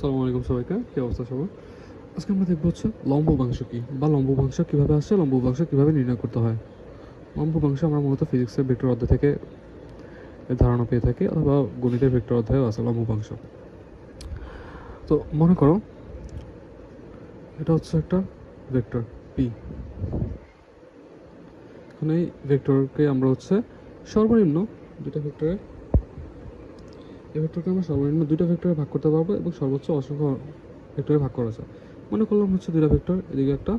আসসালামু আলাইকুম সবাইকে, কি অবস্থা সবার? আজকে আমরা দেখব হচ্ছে লম্ব বাংশ কি বা লম্ব বাংশ কীভাবে আসছে লম্ব বাংশ কীভাবে নির্ণয় করতে হয়? লম্ব বাংশ আমরা মূলত ফিজিক্সের ভেক্টর অধ্যায় থেকে ধারণা পেয়ে থাকি অথবা গণিতের ভেক্টর অধ্যায়ও আছে লম্ব বাংশ তো মনে করো, এটা হচ্ছে একটা ভেক্টর পি এখন এই ভেক্টরকে আমরা হচ্ছে সর্বনিম্ন দুটা ভেক্টরে এই ভেক্টরকে আমরা সর্বনিম্ন দুইটা ভেক্টরে ভাগ করতে পারব এবং সর্বোচ্চ অসংখ্য ভেক্টরে ভাগ করা যায় মনে করলাম হচ্ছে দুইটা ভেক্টর এদিকে একটা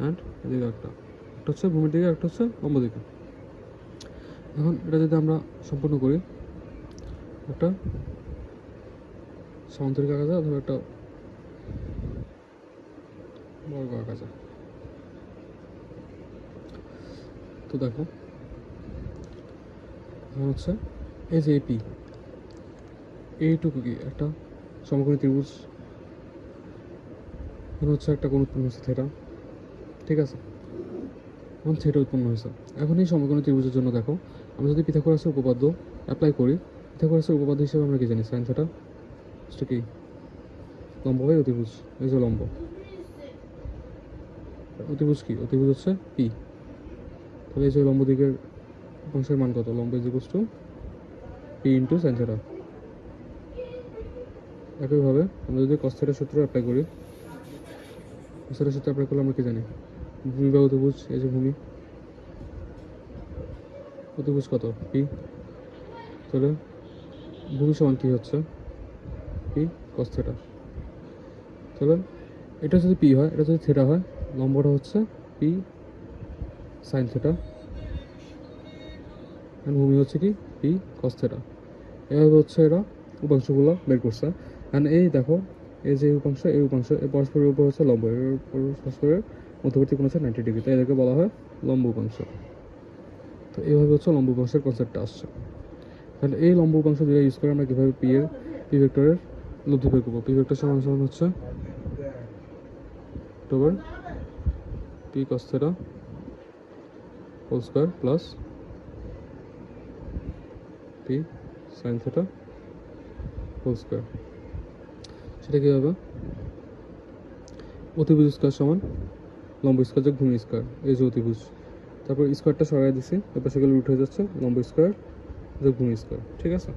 অ্যান্ড এদিকে একটা। একটা হচ্ছে ভূমির দিকে, একটা হচ্ছে লম্ব দিকে। এখন এটা যদি আমরা সম্পূর্ণ করি, একটা সমান্তরিক আঁকা যায় অথবা একটা বর্গ আঁকা যায় তো দেখো, এখন হচ্ছে এই যে পি এইটুকু কি একটা সমকোণী ত্রিভুজ। এখানে হচ্ছে একটা কোণ উৎপন্ন হয়েছে থেটা ঠিক আছে? এখন থেটা উৎপন্ন হয়েছে। এখন এই সমকোণী ত্রিভুজের জন্য দেখো, আমরা যদি পিথাগোরাসের উপপাদ্য অ্যাপ্লাই করি, পিথাগোরাসের উপপাদ্য হিসেবে আমরা কি জানি? সাইন থেটা সেটা কি? লম্ব বাই অতিভুজ। এই যে লম্ব। অতিভুজ কি? অতিভুজ হচ্ছে পি তাহলে এই যে লম্ব দিকের অংশের মান কত? লম্ব is equals to P into sine theta একইভাবে আমরা যদি কস্থেটের সূত্র অ্যাপ্লাই করি কস্থেটের সূত্র অ্যাপ্লাই করলে আমরা কি জানি? ভূমি বা অতিভুজ, এই যে ভূমি। অতিভুজ কত? পি তাহলে ভূমি সমান কি হচ্ছে পি কস্থেটা তাহলে এটা যদি পি হয়, এটা যদি থেটা হয়, লম্বটা হচ্ছে পি সাইন থেটা ভূমি হচ্ছে কি? পি কস্থেটা এভাবে হচ্ছে এরা উপাংশগুলো বের করছে। আর এই দেখো, এই যে উপাংশ, এই উপাংশ, এই পরস্পরের উপর হচ্ছে লম্ব পরস্পরের মধ্যবর্তী কোণ হচ্ছে নাইনটি ডিগ্রি তাই এদেরকে বলা হয় লম্ব উপাংশ। তো এইভাবে হচ্ছে লম্ব উপাংশের কনসেপ্টটা আসছে। তাহলে এই লম্ব উপাংশ যেটা ইউজ করে আমরা কীভাবে পি এর পি ভেক্টরের লব্ধি বের করব? পি ভেক্টর সমান সমান হচ্ছে over P cos theta whole square plus P sine theta whole square সেটা কি হবে? অতিভুজ স্কোয়ার সমান লম্ব স্কোয়ার যোগ ভূমি স্কোয়ার এই যে অতিভুজ। তারপর স্কোয়ারটা সরাই দিছি তারপর সেগুলো উঠে যাচ্ছে, লম্ব স্কোয়ার যোগ ভূমি স্কোয়ার ঠিক আছে?